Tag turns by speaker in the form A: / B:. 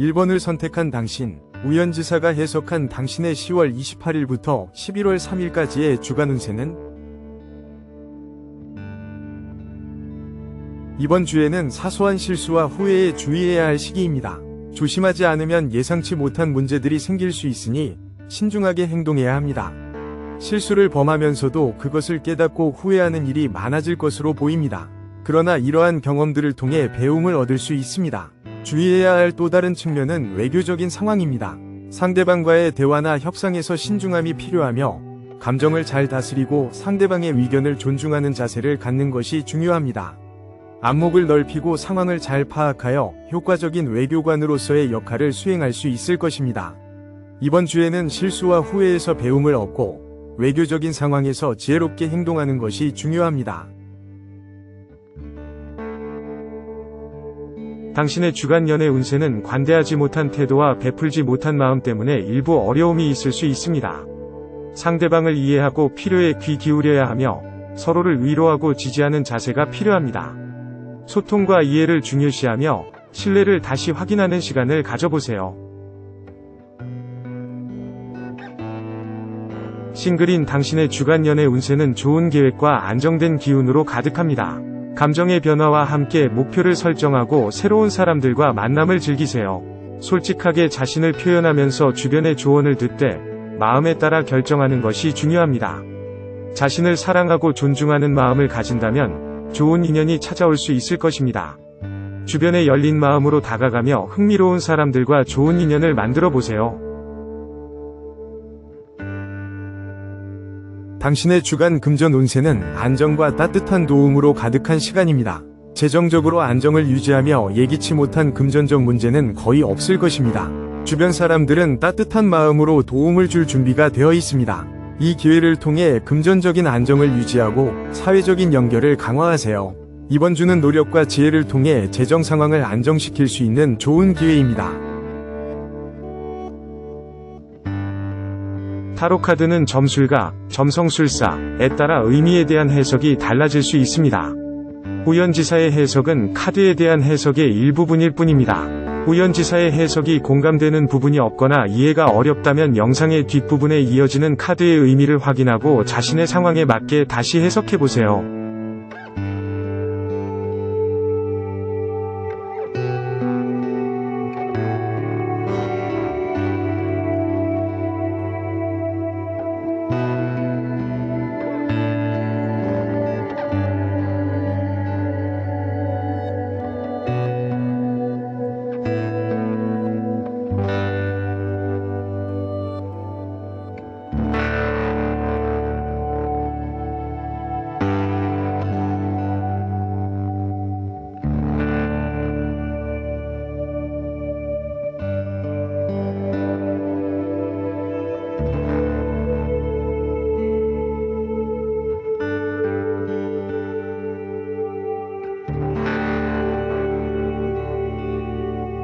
A: 1번을 선택한 당신, 우연지사가 해석한 당신의 10월 28일부터 11월 3일까지의 주간 운세는 이번 주에는 사소한 실수와 후회에 주의해야 할 시기입니다. 조심하지 않으면 예상치 못한 문제들이 생길 수 있으니 신중하게 행동해야 합니다. 실수를 범하면서도 그것을 깨닫고 후회하는 일이 많아질 것으로 보입니다. 그러나 이러한 경험들을 통해 배움을 얻을 수 있습니다. 주의해야 할 또 다른 측면은 외교적인 상황입니다. 상대방과의 대화나 협상에서 신중함이 필요하며 감정을 잘 다스리고 상대방의 의견을 존중하는 자세를 갖는 것이 중요합니다. 안목을 넓히고 상황을 잘 파악하여 효과적인 외교관으로서의 역할을 수행할 수 있을 것입니다. 이번 주에는 실수와 후회에서 배움을 얻고 외교적인 상황에서 지혜롭게 행동하는 것이 중요합니다.
B: 당신의 주간 연애 운세는 관대하지 못한 태도와 베풀지 못한 마음 때문에 일부 어려움이 있을 수 있습니다. 상대방을 이해하고 필요에 귀 기울여야 하며 서로를 위로하고 지지하는 자세가 필요합니다. 소통과 이해를 중요시하며 신뢰를 다시 확인하는 시간을 가져보세요. 싱글인 당신의 주간 연애 운세는 좋은 계획과 안정된 기운으로 가득합니다. 감정의 변화와 함께 목표를 설정하고 새로운 사람들과 만남을 즐기세요. 솔직하게 자신을 표현하면서 주변의 조언을 듣되 마음에 따라 결정하는 것이 중요합니다. 자신을 사랑하고 존중하는 마음을 가진다면 좋은 인연이 찾아올 수 있을 것입니다. 주변에 열린 마음으로 다가가며 흥미로운 사람들과 좋은 인연을 만들어 보세요.
A: 당신의 주간 금전 운세는 안정과 따뜻한 도움으로 가득한 시간입니다. 재정적으로 안정을 유지하며 예기치 못한 금전적 문제는 거의 없을 것입니다. 주변 사람들은 따뜻한 마음으로 도움을 줄 준비가 되어 있습니다. 이 기회를 통해 금전적인 안정을 유지하고 사회적인 연결을 강화하세요. 이번 주는 노력과 지혜를 통해 재정 상황을 안정시킬 수 있는 좋은 기회입니다.
B: 타로 카드는 점술가, 점성술사에 따라 의미에 대한 해석이 달라질 수 있습니다. 우연지사의 해석은 카드에 대한 해석의 일부분일 뿐입니다. 우연지사의 해석이 공감되는 부분이 없거나 이해가 어렵다면 영상의 뒷부분에 이어지는 카드의 의미를 확인하고 자신의 상황에 맞게 다시 해석해보세요.